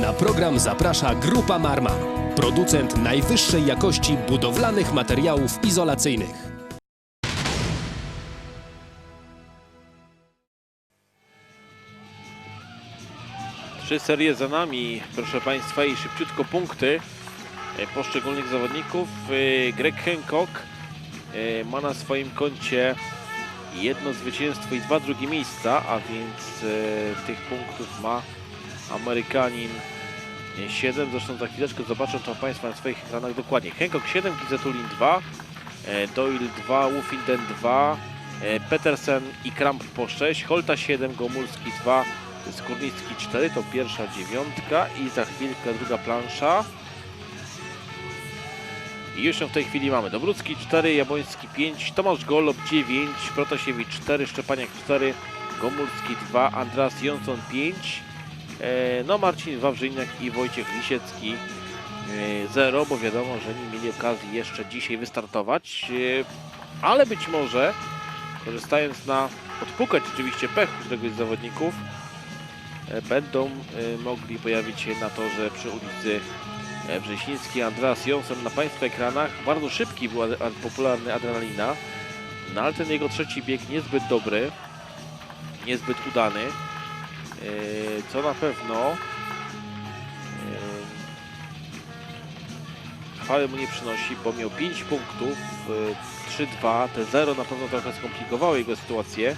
Na program zaprasza Grupa Marma, producent najwyższej jakości budowlanych materiałów izolacyjnych. Trzy serie za nami, proszę Państwa, i szybciutko punkty e, poszczególnych zawodników. E, Greg Hancock e, ma na swoim koncie jedno zwycięstwo i dwa drugie miejsca, a więc tych punktów ma Amerykanin 7. Zresztą za chwileczkę zobaczą to Państwa na swoich ekranach dokładnie. Hancock 7, Gizetulin 2, e, Doyle 2, Wolfenden 2, e, Petersen i Kramp po 6, Holta 7, Gomulski 2, Skórnicki 4 to pierwsza dziewiątka i za chwilkę druga plansza. I już ją w tej chwili mamy. Dobrucki 4, Jabłoński 5, Tomasz Golob 9, Protasiewicz 4, Szczepaniak 4, Gomulski 2, Andras Jonsson 5, e, no Marcin Wawrzyniak i Wojciech Lisiecki 0, bo wiadomo, że nie mieli okazji jeszcze dzisiaj wystartować, e, ale być może korzystając na odpukać oczywiście pechu któregoś z zawodników, e, będą e, mogli pojawić się na torze przy ulicy e, Wrześnickiej. Andreas Jonsson na Państwa ekranach. Bardzo szybki był popularny Adrenalina, no ale ten jego trzeci bieg niezbyt dobry, niezbyt udany, e, co na pewno. Chwały mu nie przynosi, bo miał 5 punktów, e, 3-2, te 0 na pewno trochę skomplikowało jego sytuację.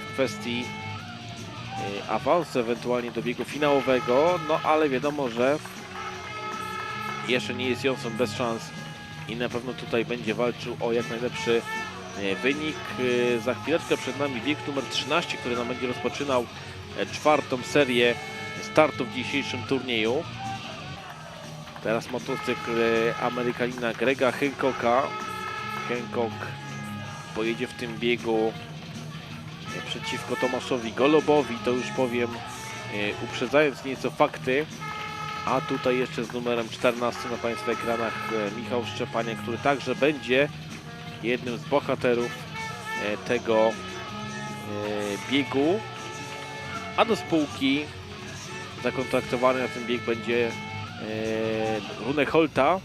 W kwestii awansu ewentualnie do biegu finałowego, no ale wiadomo, że jeszcze nie jest Johnson bez szans i na pewno tutaj będzie walczył o jak najlepszy wynik. E, Za chwileczkę przed nami bieg numer 13, który nam będzie rozpoczynał e, czwartą serię startów w dzisiejszym turnieju. Teraz motocykl e, Amerykanina Grega Hancocka. Hancock pojedzie w tym biegu e, przeciwko Tomaszowi Golobowi, to już powiem e, uprzedzając nieco fakty. A tutaj jeszcze z numerem 14 na Państwa ekranach e, Michał Szczepaniak, który także będzie jednym z bohaterów e, tego e, biegu. A do spółki zakontraktowany na ten bieg będzie e, Rune Holta.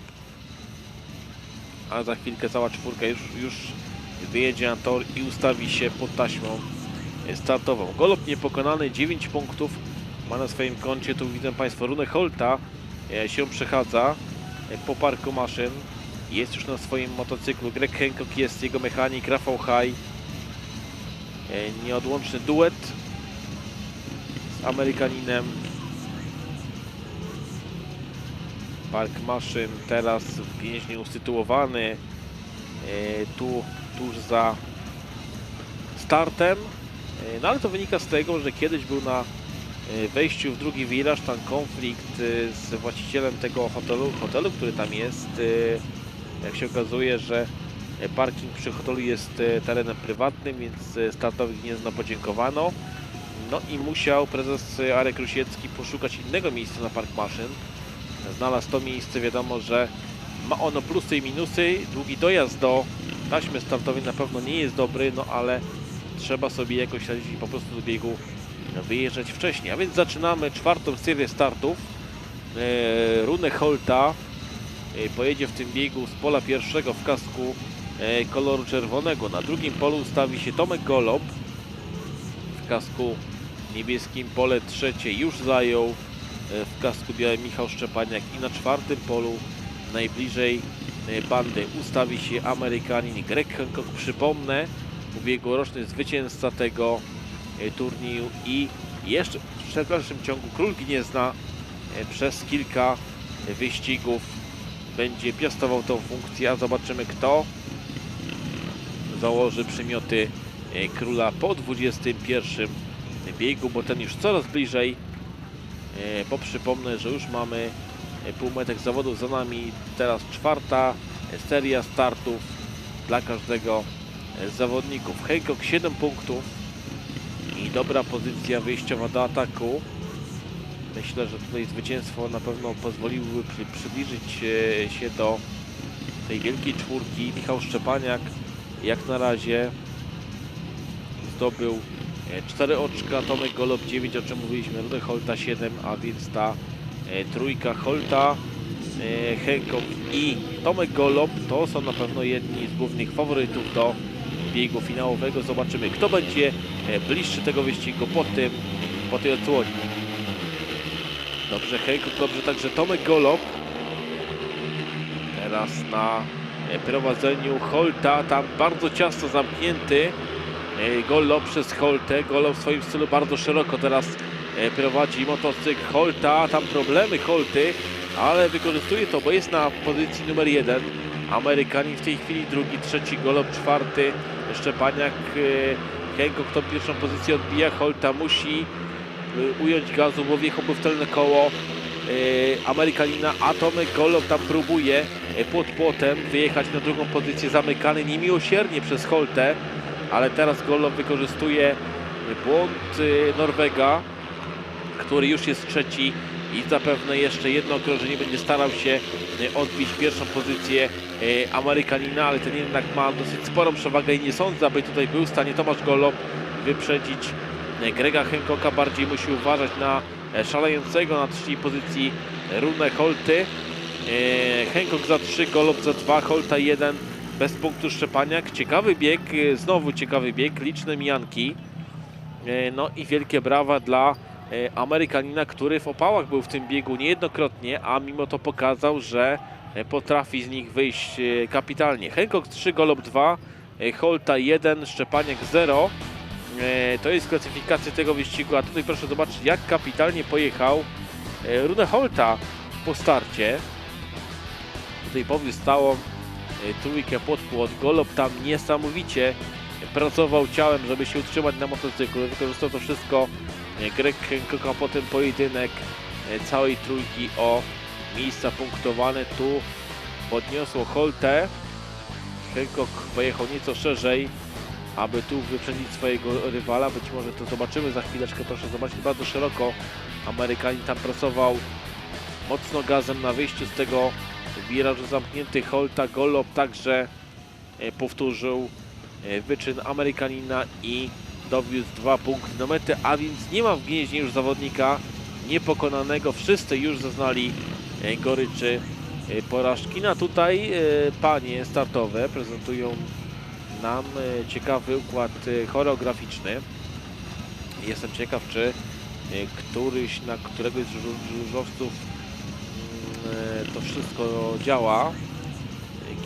A za chwilkę cała czwórka już, już wyjedzie na tor i ustawi się pod taśmą startową. Golob niepokonany, 9 punktów ma na swoim koncie. Tu widzę Państwa Rune Holta się przechadza po parku maszyn. Jest już na swoim motocyklu. Greg Hancock jest jego mechanik, Rafał Haj. E, Nieodłączny duet z Amerykaninem. Park maszyn teraz pięknie usytuowany. E, Tu tuż za startem. E, No ale to wynika z tego, że kiedyś był na wejściu w drugi wiraż tam konflikt z właścicielem tego hotelu, hotelu który tam jest. Jak się okazuje, że e, parking przy hotelu jest e, terenem prywatnym, więc e, startowi gniezno podziękowano. No i musiał prezes Arek Rusiecki poszukać innego miejsca na park maszyn. Znalazł to miejsce, wiadomo, że ma ono plusy i minusy. Długi dojazd do taśmy startowej na pewno nie jest dobry, no ale trzeba sobie jakoś radzić i po prostu do biegu wyjeżdżać wcześniej. A więc zaczynamy czwartą serię startów. Rune Holta pojedzie w tym biegu z pola pierwszego w kasku e, koloru czerwonego. Na drugim polu ustawi się Tomek Golob w kasku niebieskim. Pole trzecie już zajął e, w kasku białym Michał Szczepaniak i na czwartym polu najbliżej e, bandy ustawi się Amerykanin Greg Hancock. Przypomnę, ubiegłoroczny zwycięzca tego e, turnieju i jeszcze w dalszym ciągu król Gniezna e, przez kilka e, wyścigów będzie piastował tą funkcję, a zobaczymy kto założy przymioty e, króla po 21 biegu, bo ten już coraz bliżej, e, bo przypomnę, że już mamy e, półmetek zawodów za nami, teraz czwarta seria startów dla każdego z zawodników. Hancock 7 punktów i dobra pozycja wyjściowa do ataku. Myślę, że tutaj zwycięstwo na pewno pozwoliłoby przy, przybliżyć e, się do tej wielkiej czwórki. Michał Szczepaniak jak na razie zdobył e, 4 oczka, Tomek Golob 9, o czym mówiliśmy, Rudy Holta 7, a więc ta e, trójka Holta, e, Hancock i Tomek Golob to są na pewno jedni z głównych faworytów do biegu finałowego. Zobaczymy, kto będzie e, bliższy tego wyścigu po tym, po tej odsłonie. Dobrze, Hancock, dobrze także Tomek Golob. Teraz na e, prowadzeniu Holta, tam bardzo ciasno zamknięty. E, Golob przez Holtę, Golob w swoim stylu bardzo szeroko teraz e, prowadzi motocykl Holta, tam problemy Holty, ale wykorzystuje to, bo jest na pozycji numer jeden. Amerykanin w tej chwili drugi, trzeci, Golob czwarty, Szczepaniak, Hancock tą pierwszą pozycję odbija, Holta musi ująć gazu, bo wjechałby w tylne koło e, Amerykanina, a Tomek Golob tam próbuje e, pod płotem wyjechać na drugą pozycję, zamykany niemiłosiernie przez Holtę, ale teraz Golob wykorzystuje błąd Norwega, który już jest trzeci i zapewne jeszcze jedno okrążenie będzie starał się odbić pierwszą pozycję Amerykanina, ale ten jednak ma dosyć sporą przewagę i nie sądzę, aby tutaj był w stanie Tomasz Golob wyprzedzić Grega Hancocka. Bardziej musi uważać na e, szalejącego na trzeciej pozycji Runę Holty. E, Hancock za 3, Golob za 2, Holta 1 bez punktu Szczepaniak. Ciekawy bieg, e, znowu ciekawy bieg, liczne mijanki. No i wielkie brawa dla Amerykanina, który w opałach był w tym biegu niejednokrotnie, a mimo to pokazał, że potrafi z nich wyjść kapitalnie. Hancock 3, Golob 2, e, Holta 1, Szczepaniak 0. E, To jest klasyfikacja tego wyścigu, a tutaj proszę zobaczyć, jak kapitalnie pojechał e, Rune Holta po starcie. Tutaj powiózł całą e, trójkę pod płot. Golob tam niesamowicie pracował ciałem, żeby się utrzymać na motocyklu. Wykorzystał to wszystko Greg Hancock, a potem pojedynek całej trójki o miejsca punktowane. Tu podniosło Holtę. Hancock pojechał nieco szerzej, aby tu wyprzedzić swojego rywala. Być może to zobaczymy za chwileczkę. Proszę zobaczyć, bardzo szeroko Amerykanin tam pracował mocno gazem na wyjściu z tego wirażu zamknięty Holta. Golob także e, powtórzył e, wyczyn Amerykanina i dowiózł dwa punkty do mety, a więc nie ma w gnieźnie już zawodnika niepokonanego. Wszyscy już zaznali e, goryczy porażki. No a tutaj panie startowe prezentują nam e, ciekawy układ e, choreograficzny. Jestem ciekaw, czy e, któryś na któregoś z żu- żużlowców mm, to wszystko działa.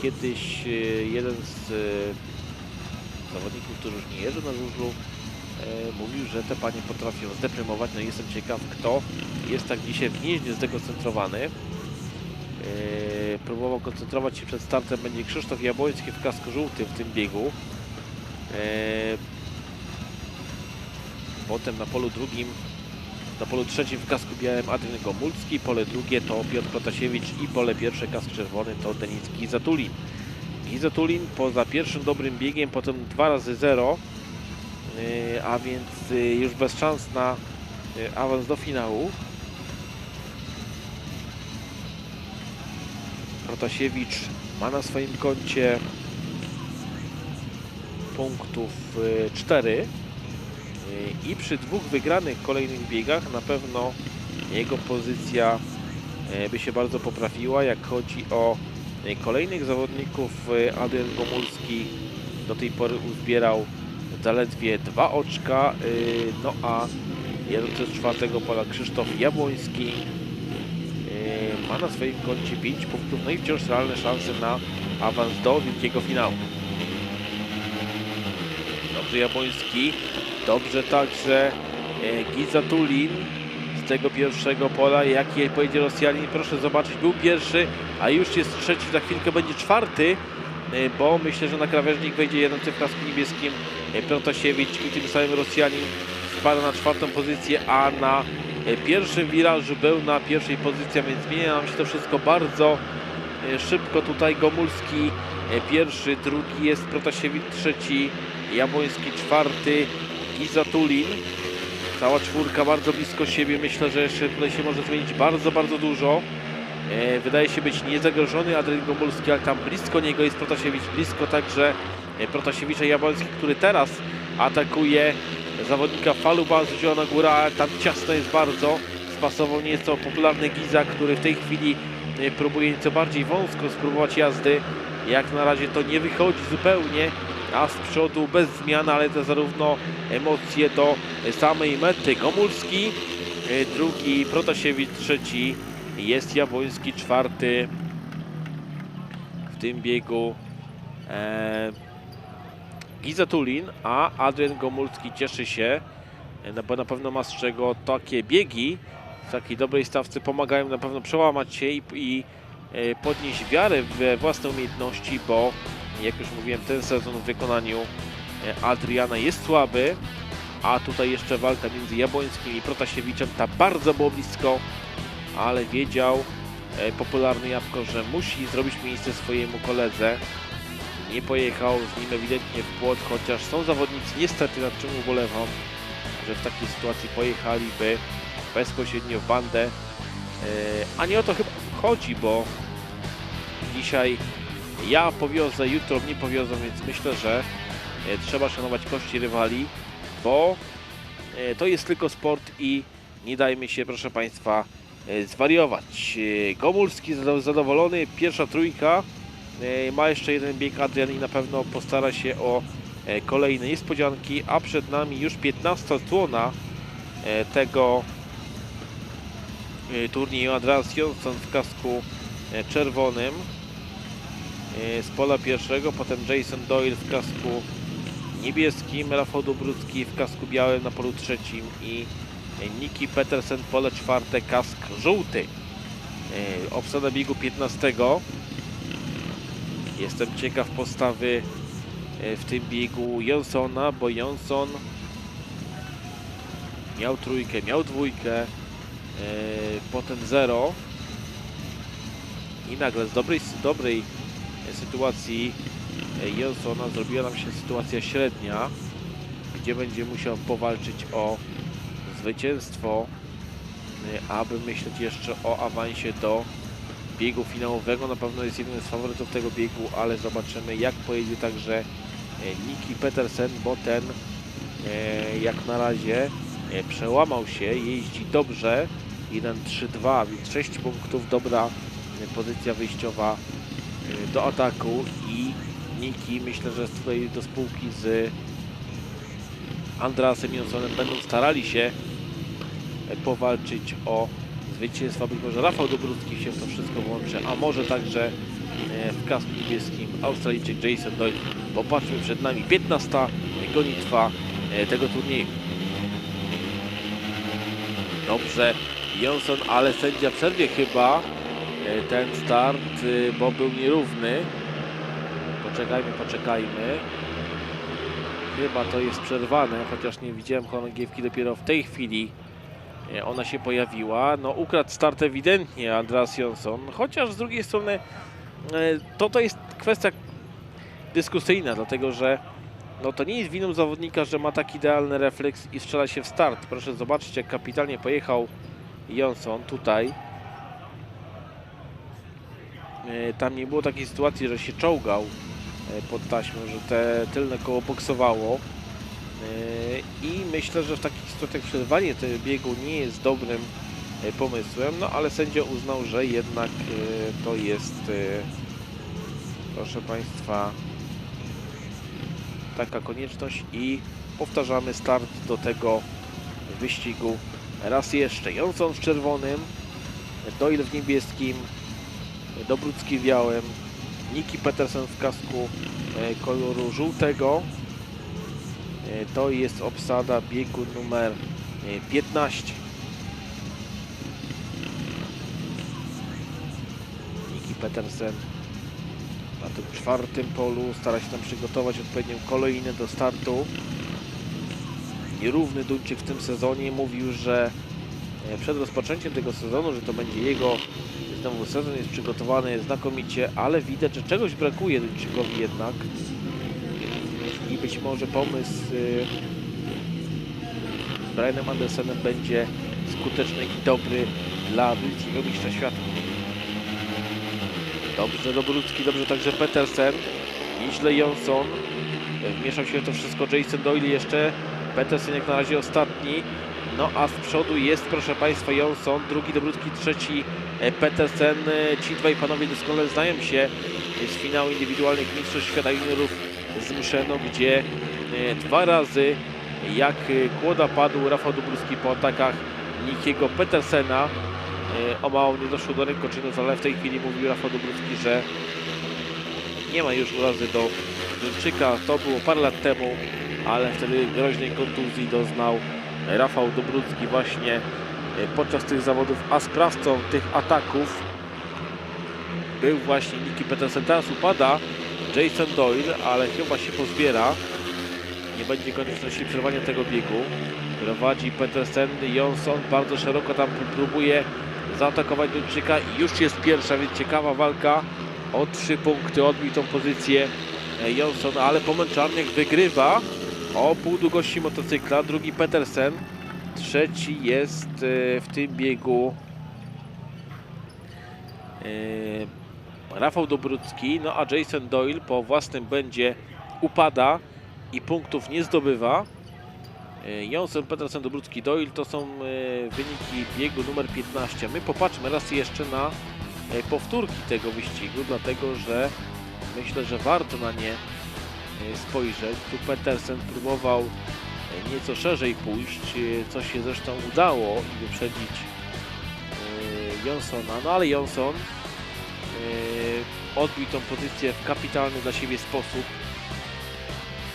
Kiedyś jeden z zawodników, który już nie jeżdżą na żużlu, mówił, że te panie potrafią zdeprymować. No i jestem ciekaw, kto jest tak dzisiaj w gnieźnie zdekoncentrowany. E, Próbował koncentrować się przed startem będzie Krzysztof Jabłoński w kasku żółtym w tym biegu. E, Potem na polu drugim, na polu trzecim w kasku białym Adrian Gomulski, pole drugie to Piotr Protasiewicz i pole pierwsze kask czerwony to Denis Gizatulin. Gizatulin poza pierwszym dobrym biegiem, potem 2 razy 0, yy, a więc yy, już bez szans na yy, awans do finału. Protasiewicz ma na swoim koncie punktów 4 i przy dwóch wygranych kolejnych biegach na pewno jego pozycja e, by się bardzo poprawiła. Jak chodzi o kolejnych zawodników, Adrian Gomulski do tej pory uzbierał zaledwie dwa oczka, no a jadący z czwartego pola Krzysztof Jabłoński ma na swoim koncie 5 punktów, no i wciąż realne szanse na awans do wielkiego finału. Dobrze Jabłoński, dobrze także e, Gizatulin z tego pierwszego pola, jaki pojedzie Rosjanin, proszę zobaczyć, był pierwszy, a już jest trzeci, za chwilkę będzie czwarty, e, bo myślę, że na krawężnik wejdzie jadący w kasku niebieskim e, Protasiewicz i tym samym Rosjanin spada na czwartą pozycję, a na e, pierwszym wirażu był na pierwszej pozycji, więc zmienia nam się to wszystko bardzo e, szybko. Tutaj Gomulski e, pierwszy, drugi jest Protasiewicz trzeci, Jabłoński czwarty, Gizatulin. Cała czwórka bardzo blisko siebie. Myślę, że jeszcze tutaj się może zmienić bardzo, bardzo dużo. Wydaje się być niezagrożony Adrian Gomulski, ale tam blisko niego jest Protasiewicz, blisko także Protasiewicza Jabłoński, który teraz atakuje zawodnika Faluba z Zielona Góra, tam ciasno jest bardzo, spasował nieco popularny Giza, który w tej chwili e, próbuje nieco bardziej wąsko spróbować jazdy, jak na razie to nie wychodzi zupełnie, a z przodu bez zmian, ale to zarówno emocje do samej mety. Gomulski, e, drugi, Protasiewicz trzeci, jest Jabłoński czwarty w tym biegu. E, Giza Tulin, a Adrian Gomulski cieszy się, no bo na pewno ma z czego takie biegi w takiej dobrej stawce pomagają na pewno przełamać się i, i e, podnieść wiarę we własne umiejętności, bo jak już mówiłem, ten sezon w wykonaniu e, Adriana jest słaby, a tutaj jeszcze walka między Jabłońskim i Protasiewiczem, ta bardzo było blisko, ale wiedział e, popularny Jabłko, że musi zrobić miejsce swojemu koledze. Nie pojechał z nim ewidentnie w płot, chociaż są zawodnicy, niestety nad czym ubolewam, że w takiej sytuacji pojechaliby bezpośrednio w bandę. E, A nie o to chyba chodzi, bo dzisiaj ja powiozę, jutro mnie powiozą, więc myślę, że e, trzeba szanować kości rywali, bo e, to jest tylko sport i nie dajmy się, proszę Państwa, zwariować. Gomulski zado- zadowolony, pierwsza trójka, ma jeszcze jeden bieg Adrian i na pewno postara się o e, kolejne niespodzianki, a przed nami już 15 odsłona e, tego e, turnieju. Andreas Jonsson w kasku e, czerwonym e, z pola pierwszego, potem Jason Doyle w kasku niebieskim, Rafał Dobrucki w kasku białym na polu trzecim i e, Niki Petersen pole czwarte, kask żółty. E, Obsada biegu 15. Jestem ciekaw postawy e, w tym biegu Jonsona, bo Jonson miał trójkę, miał dwójkę, e, potem zero. I nagle z dobrej, z dobrej sytuacji e, Jonsona zrobiła nam się sytuacja średnia, gdzie będzie musiał powalczyć o zwycięstwo, aby myśleć jeszcze o awansie do biegu finałowego. Na pewno jest jeden z faworytów tego biegu, ale zobaczymy jak pojedzie także e, Niki Petersen, bo ten e, jak na razie e, przełamał się, jeździ dobrze. 1-3-2, więc 6 punktów, dobra pozycja wyjściowa do ataku i Niki myślę, że tutaj do spółki z Andrasem Jonsonem będą starali się powalczyć o zwycięstwa. Być może Rafał Dobrucki się w to wszystko włączy, a może także e, w kasku niebieskim Australijczyk Jason Doyle. Popatrzmy przed nami 15 gonitwa e, tego turnieju. Dobrze, Johnson, ale sędzia przerwie chyba e, ten start, bo był nierówny. Poczekajmy, poczekajmy. Chyba to jest przerwane, chociaż nie widziałem chorągiewki dopiero w tej chwili. Ona się pojawiła. No ukradł start ewidentnie Andreas Jonsson, chociaż z drugiej strony e, to to jest kwestia dyskusyjna, dlatego że no to nie jest winą zawodnika, że ma tak idealny refleks i strzela się w start. Proszę zobaczyć, jak kapitalnie pojechał Jonsson tutaj. E, Tam nie było takiej sytuacji, że się czołgał e, pod taśmą, że te tylne koło boksowało. E, I myślę, że w takich sytuacjach przerwanie tego biegu nie jest dobrym e, pomysłem, no ale sędzia uznał, że jednak e, to jest, proszę Państwa, taka konieczność i powtarzamy start do tego wyścigu raz jeszcze. Johnson w czerwonym, Doyle w niebieskim, Dobrucki w białym, Niki Petersen w kasku koloru żółtego. E, To jest obsada biegu numer e, 15. Niki Petersen na tym czwartym polu stara się tam przygotować odpowiednią kolejnę do startu. Nierówny Duńczyk w tym sezonie mówił, że e, przed rozpoczęciem tego sezonu, że to będzie jego znowu sezon, jest przygotowany znakomicie, ale widać, że czegoś brakuje Duńczykowi jednak. Być może pomysł y, z Brianem Andersenem będzie skuteczny i dobry dla wielkiego mistrza świata. Dobrze Dobrucki, dobrze także Petersen. Nieźle Jonsson. Wmieszał się to wszystko Jason Doyle jeszcze. Petersen jak na razie ostatni. No a z przodu jest, proszę Państwa, Johnson, drugi Dobrucki, trzeci e, Petersen. E, Ci dwaj panowie doskonale znają się z finału indywidualnych Mistrzostw Świata Juniorów z Mszeno, gdzie e, dwa razy jak e, kłoda padł Rafał Dobrucki po atakach Nikiego Petersena. E, O mało nie doszło do rękoczynów, ale w tej chwili mówił Rafał Dobrucki, że nie ma już urazy do Duńczyka. To było parę lat temu, ale wtedy groźnej kontuzji doznał Rafał Dobrucki właśnie e, podczas tych zawodów, a sprawcą tych ataków był właśnie Niki Petersen. Teraz upada Jason Doyle, ale chyba się pozbiera. Nie będzie konieczności przerwania tego biegu. Prowadzi Petersen, Johnson bardzo szeroko tam próbuje zaatakować Duńczyka. Już jest pierwsza, więc ciekawa walka o trzy punkty. Odbił tą pozycję e, Johnson, ale Pomęczarniak wygrywa o pół długości motocykla. Drugi Petersen. Trzeci jest e, w tym biegu e, Rafał Dobrucki, no a Jason Doyle po własnym będzie upada i punktów nie zdobywa. E, Johnson, Petersen, Dobrucki, Doyle to są e, wyniki biegu numer 15. My popatrzmy raz jeszcze na e, powtórki tego wyścigu, dlatego że myślę, że warto na nie spojrzeć. Tu Petersen próbował nieco szerzej pójść, co się zresztą udało i wyprzedzić Johnsona, no ale Johnson e, odbił tą pozycję w kapitalny dla siebie sposób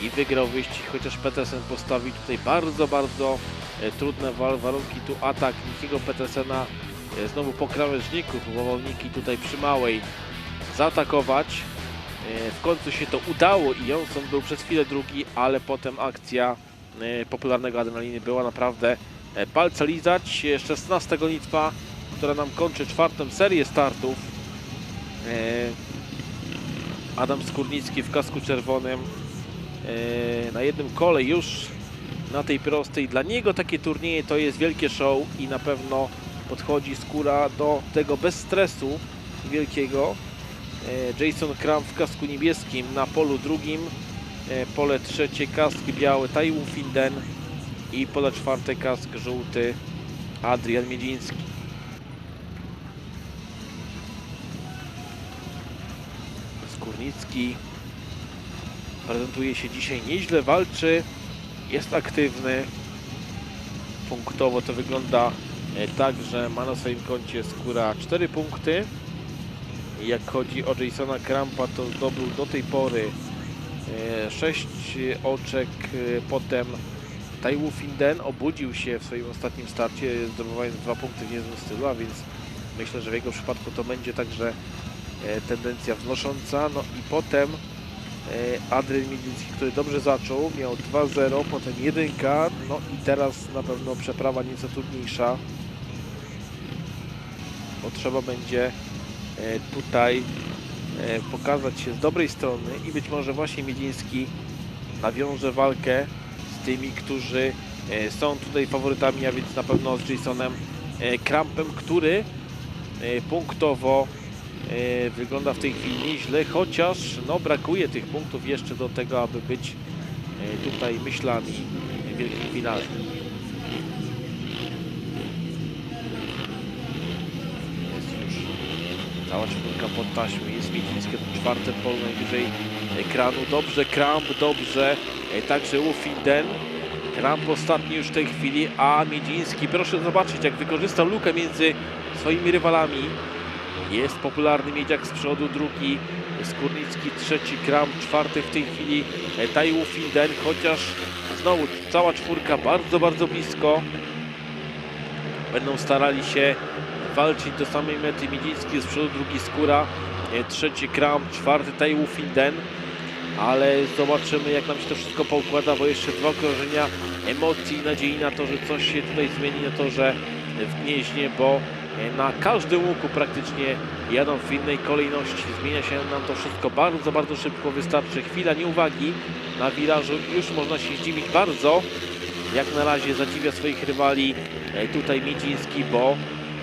i wygrał wyścig, chociaż Petersen postawił tutaj bardzo, bardzo e, trudne wa- warunki. Tu atak Nikiego Petersena e, znowu po krawężniku, próbował Niki tutaj przy małej zaatakować. E, W końcu się to udało i Johnson był przez chwilę drugi, ale potem akcja popularnego adrenaliny była naprawdę palce lizać. E, 16 gonitwa, która nam kończy czwartą serię startów. E, Adam Skórnicki w kasku czerwonym e, na jednym kole już na tej prostej. Dla niego takie turnieje to jest wielkie show i na pewno podchodzi skóra do tego bez stresu wielkiego. E, Jason Kram w kasku niebieskim na polu drugim, pole trzecie kask biały Taiwu Finden i pole czwarte kask żółty Adrian Miedziński. Skórnicki prezentuje się dzisiaj nieźle, walczy, jest aktywny. Punktowo to wygląda e, tak, że ma na swoim koncie skóra 4 punkty. Jak chodzi o Jasona Krampa, to zdobył do tej pory 6 oczek, e, potem Taiwu Finden obudził się w swoim ostatnim starcie, zdobywając dwa punkty w niezłym stylu, a więc myślę, że w jego przypadku to będzie także e, tendencja wznosząca. No i potem e, Adrian Miednicki, który dobrze zaczął, miał 2-0, potem 1, no i teraz na pewno przeprawa nieco trudniejsza, bo trzeba będzie e, tutaj e, pokazać się z dobrej strony i być może właśnie Miedziński nawiąże walkę z tymi, którzy e, są tutaj faworytami, a więc na pewno z Jasonem e, Krampem, który e, punktowo e, wygląda w tej chwili nieźle, chociaż no, brakuje tych punktów jeszcze do tego, aby być e, tutaj myślami w wielkim finale. Jest już cała czwórka pod taśmą, jest Miednickie czwarte pole najwyżej ekranu, dobrze Kramp, dobrze e, także Ufinden. Kramp ostatni już w tej chwili, a Miedziński, proszę zobaczyć jak wykorzystał lukę między swoimi rywalami. Jest popularny Miedziak z przodu, drugi Skórnicki, trzeci Kramp, czwarty w tej chwili Taiwu Finden, chociaż znowu cała czwórka bardzo, bardzo blisko. Będą starali się walczyć do samej mety. Miedziński z przodu, drugi Skóra, trzeci Kramp, czwarty Taiwu Finden. Ale zobaczymy jak nam się to wszystko poukłada, bo jeszcze dwa okrążenia emocji i nadziei na to, że coś się tutaj zmieni na torze w Gnieźnie, bo na każdym łuku praktycznie jadą w innej kolejności. Zmienia się nam to wszystko bardzo, bardzo szybko. Wystarczy chwila nieuwagi na wirażu już można się zdziwić bardzo. Jak na razie zadziwia swoich rywali e, tutaj Miedziński, bo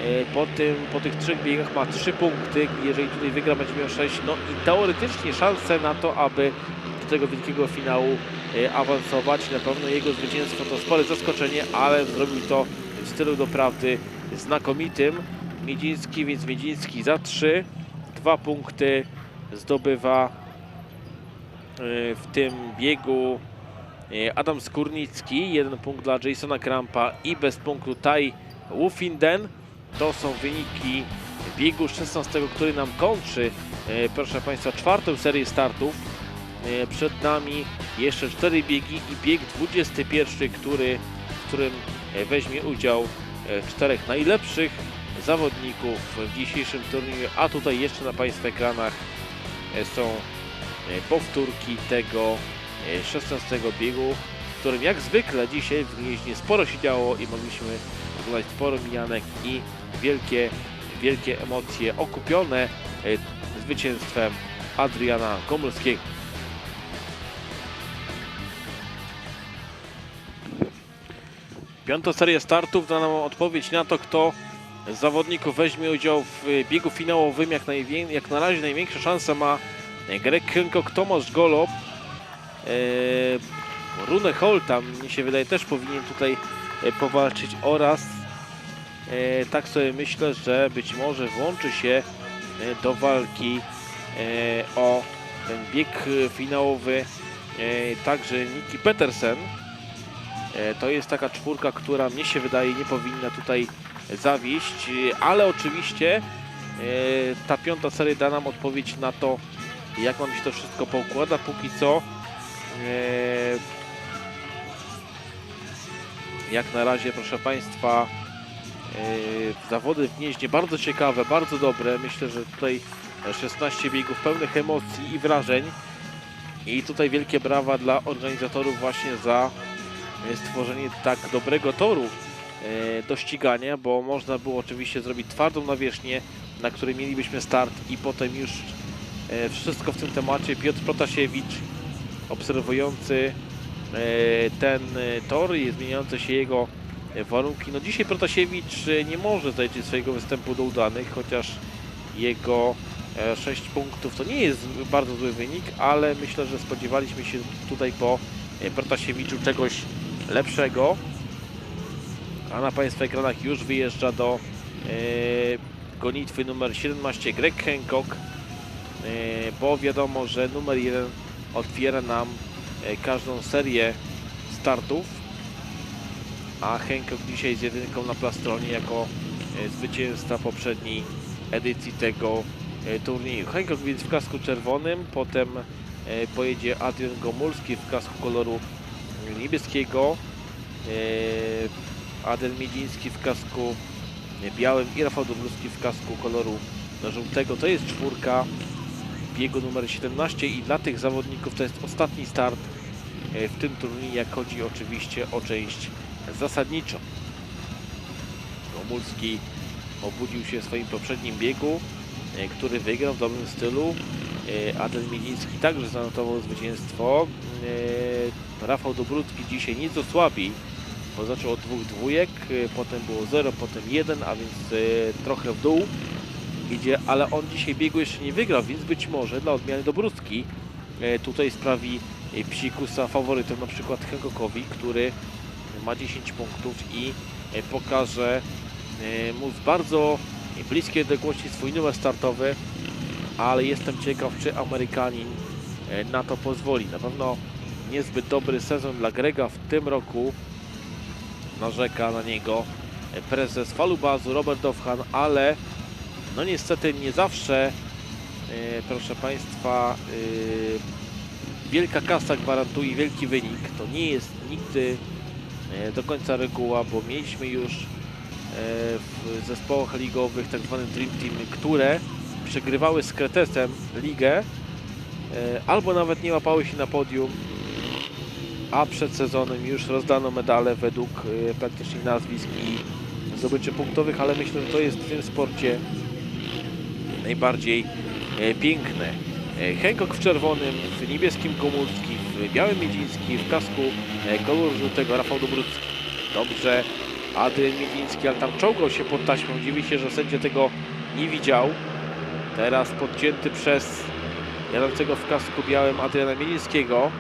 e, po, tym, po tych trzech biegach ma trzy punkty. Jeżeli tutaj wygra, będzie miał sześć. No i teoretycznie szanse na to, aby do tego wielkiego finału e, awansować. Na pewno jego zwycięstwo to spore zaskoczenie, ale zrobił to w stylu doprawdy znakomitym. Miedziński, więc Miedziński za 3. Dwa punkty zdobywa e, w tym biegu e, Adam Skórnicki. Jeden punkt dla Jasona Krampa i bez punktu Tai Wufinden. To są wyniki biegu 16, który nam kończy, e, proszę Państwa, czwartą serię startów. Przed nami jeszcze cztery biegi i bieg 21, który, w którym weźmie udział czterech najlepszych zawodników w dzisiejszym turnieju, a tutaj jeszcze na Państwa ekranach e, są e, powtórki tego e, 16 biegu, w którym jak zwykle dzisiaj w Gnieźnie sporo się działo i mogliśmy oglądać sporo mijanek i wielkie, wielkie emocje okupione e, zwycięstwem Adriana Komorskiego. Piąta seria startów da nam odpowiedź na to, kto z zawodników weźmie udział w y, biegu finałowym. Jak, jak na razie największa szansa ma e, Greg Hancock, Tomasz Golob. E, Rune Holtam, mi się wydaje, też powinien tutaj e, powalczyć oraz e, tak sobie myślę, że być może włączy się e, do walki e, o ten bieg e, finałowy e, także Niki Petersen. E, To jest taka czwórka, która mnie się wydaje nie powinna tutaj zawieść, e, ale oczywiście e, ta piąta seria da nam odpowiedź na to, jak nam się to wszystko poukłada. Póki co jak na razie, proszę Państwa, zawody w Gnieźnie bardzo ciekawe, bardzo dobre. Myślę, że tutaj 16 biegów pełnych emocji i wrażeń. I tutaj wielkie brawa dla organizatorów właśnie za stworzenie tak dobrego toru e, do ścigania, bo można było oczywiście zrobić twardą nawierzchnię, na której mielibyśmy start i potem już e, wszystko w tym temacie. Piotr Protasiewicz obserwujący e, ten tor i zmieniające się jego warunki. No dzisiaj Protasiewicz nie może zaliczyć swojego występu do udanych, chociaż jego 6 punktów to nie jest bardzo zły wynik, ale myślę, że spodziewaliśmy się tutaj po Protasiewiczu czegoś lepszego. A na Państwa ekranach już wyjeżdża do e, gonitwy numer 17 Greg Hancock, e, bo wiadomo, że numer 1 otwiera nam e, każdą serię startów, a Hancock dzisiaj z jedynką na plastronie jako zwycięzca poprzedniej edycji tego turnieju. Hancock więc w kasku czerwonym, potem pojedzie Adrian Gomulski w kasku koloru niebieskiego, e, Adel Miedziński w kasku białym i Rafał Dobrowski w kasku koloru żółtego. To jest czwórka biegu numer 17 i dla tych zawodników to jest ostatni start e, w tym turnieju, jak chodzi oczywiście o część zasadniczą. Gomulski obudził się w swoim poprzednim biegu, e, który wygrał w dobrym stylu. E, Adel Miliński także zanotował zwycięstwo. E, Rafał Dobrucki dzisiaj nieco słabiej, bo zaczął od dwóch dwójek, e, potem było 0, potem 1, a więc trochę w dół idzie, ale on dzisiaj biegu jeszcze nie wygrał, więc być może dla odmiany Dobrucki e, tutaj sprawi psikusa faworytem na przykład Hancockowi, który ma 10 punktów i pokaże mu z bardzo bliskiej odległości swój numer startowy, ale jestem ciekaw, czy Amerykanin e, na to pozwoli. Na pewno niezbyt dobry sezon dla Grega w tym roku. Narzeka na niego e, prezes Falubazu Robert Dowhan, ale no niestety nie zawsze, e, proszę Państwa, wielka kasa gwarantuje wielki wynik. To nie jest nigdy do końca reguła, bo mieliśmy już w zespołach ligowych tak zwane Dream Team, które przegrywały z Kretesem ligę, e, albo nawet nie łapały się na podium, a przed sezonem już rozdano medale według e, praktycznie nazwisk i zdobyczy punktowych, ale myślę, że to jest w tym sporcie najbardziej e, piękne. Hancock w czerwonym, w niebieskim Komulski, w białym Miedziński, w kasku koloru żółtego Rafał Dobrucki. Dobrze, Adrian Miedziński, ale tam czołgał się pod taśmą. Dziwi się, że sędzia tego nie widział. Teraz podcięty przez jadącego w kasku białym Adriana Mielińskiego.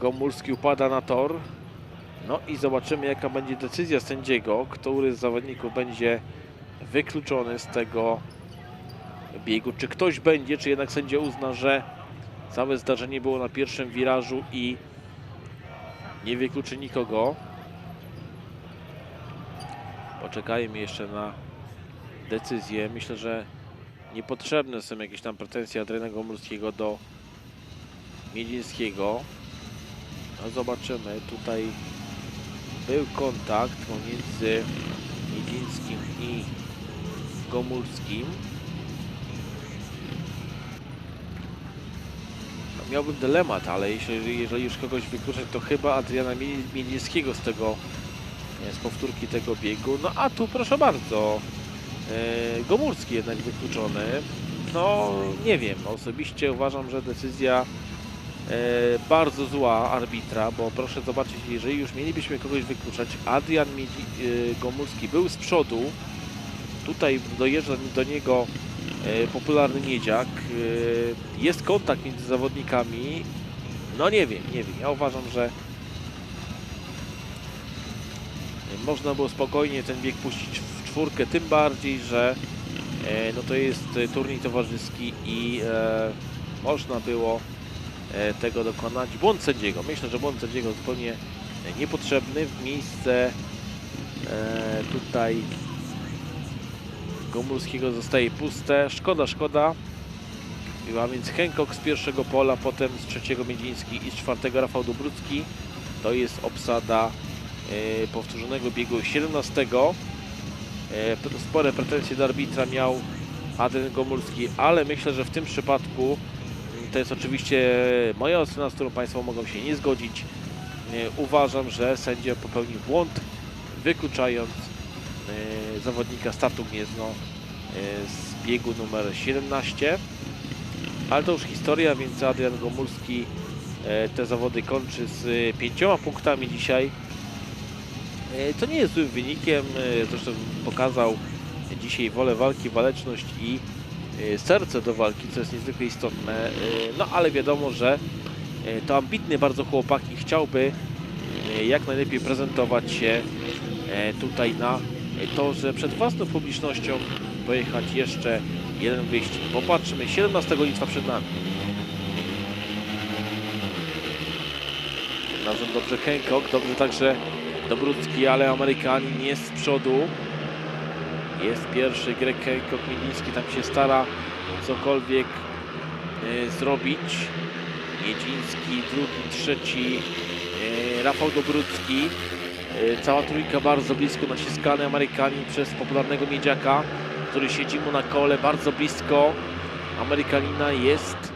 Gomulski upada na tor. No i zobaczymy jaka będzie decyzja sędziego, który z zawodników będzie wykluczony z tego biegu. Czy ktoś będzie, czy jednak sędzia uzna, że całe zdarzenie było na pierwszym wirażu i nie wykluczy nikogo. Poczekajmy jeszcze na decyzję. Myślę, że niepotrzebne są jakieś tam pretensje Adriana Gomulskiego do Mielińskiego. No zobaczymy. Tutaj był kontakt pomiędzy Mielińskim i Gomulskim. No, Miałbym dylemat, ale jeśli, jeżeli już kogoś wykluczać, to chyba Adriana Mielińskiego z tego, z powtórki tego biegu. No a tu proszę bardzo, e, Gomulski jednak wykluczony. No nie wiem, osobiście uważam, że decyzja e, bardzo zła arbitra, bo proszę zobaczyć, jeżeli już mielibyśmy kogoś wykluczać, Adrian e, Gomulski był z przodu, tutaj dojeżdża do niego popularny miedziak, e, jest kontakt między zawodnikami, no nie wiem, nie wiem, ja uważam, że można było spokojnie ten bieg puścić czwórkę, tym bardziej, że e, no to jest e, turniej towarzyski i e, można było tego dokonać. Błąd sędziego. Myślę, że błąd sędziego zupełnie niepotrzebny. W miejsce tutaj Gomulskiego zostaje puste. Szkoda, szkoda. A więc Hancock z pierwszego pola, potem z trzeciego Miedziński i z czwartego Rafał Dobrucki. To jest obsada powtórzonego biegu 17. E, Spore pretensje do arbitra miał Adrian Gomulski, ale myślę, że w tym przypadku mm, to jest oczywiście moja ocena, z którą Państwo mogą się nie zgodzić. E, Uważam, że sędzia popełnił błąd, wykluczając e, zawodnika startu Gniezno z biegu numer 17. Ale to już historia, więc Adrian Gomulski te zawody kończy z pięcioma punktami dzisiaj. E, To nie jest złym wynikiem, e, zresztą pokazał dzisiaj wolę walki, waleczność i e, serce do walki, co jest niezwykle istotne. No ale wiadomo, że to ambitny bardzo chłopak i chciałby jak najlepiej prezentować się tutaj na torze przed własną publicznością, pojechać jeszcze jeden wyścig. Popatrzmy, 17 Litwa przed nami. Razem dobrze Hancock, dobrze także Dobrucki, ale Amerykanin jest z przodu. Jest pierwszy Greg Hancock, Mieliński tam się stara cokolwiek e, zrobić. Miedziński, drugi, trzeci, e, Rafał Dobrucki. E, cała trójka bardzo blisko naciskany Amerykanin przez popularnego miedziaka, który siedzi mu na kole bardzo blisko. Amerykanina jest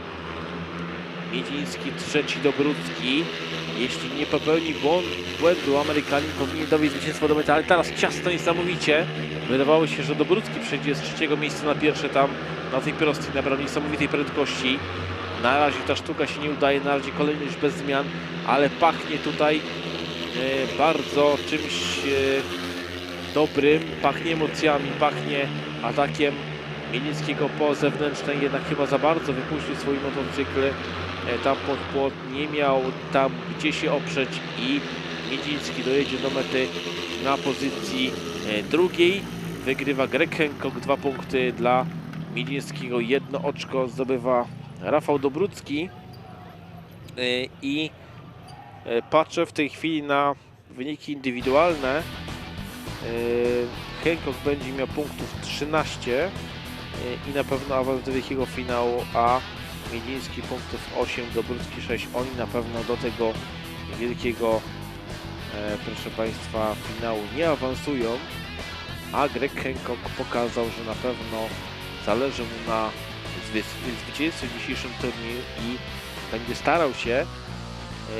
Miedziński, trzeci Dobrucki. Jeśli nie popełni błąd, błędu, Amerykanin powinien dowieść zwycięstwo do mety, ale teraz ciasno niesamowicie. Wydawało się, że Dobrucki przejdzie z trzeciego miejsca na pierwsze tam na tej prostej, nabrał niesamowitej prędkości. Na razie ta sztuka się nie udaje, na razie kolejność bez zmian, ale pachnie tutaj e, bardzo czymś e, dobrym, pachnie emocjami, pachnie atakiem Mielińskiego po zewnętrznej, jednak chyba za bardzo wypuścił swój motocykl tam pod płot, nie miał tam gdzie się oprzeć i Miedziński dojedzie do mety na pozycji e, drugiej. Wygrywa Greg Hancock, dwa punkty dla Miedzińskiego, jedno oczko zdobywa Rafał Dobrucki E, i e, patrzę w tej chwili na wyniki indywidualne. Hancock będzie miał punktów 13 e, i na pewno awans do wielkiego finału, a Mieliński punktów 8, Dobrucki 6. Oni na pewno do tego wielkiego, e, proszę Państwa, finału nie awansują, a Greg Hancock pokazał, że na pewno zależy mu na zwy- zwycięstwie w dzisiejszym turnieju i będzie starał się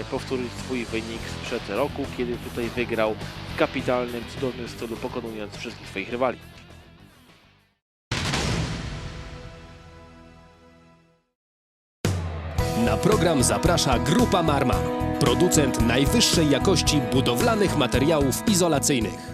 e, powtórzyć swój wynik sprzed roku, kiedy tutaj wygrał w kapitalnym, cudownym stylu, pokonując wszystkich swoich rywali. Na program zaprasza Grupa Marma, producent najwyższej jakości budowlanych materiałów izolacyjnych.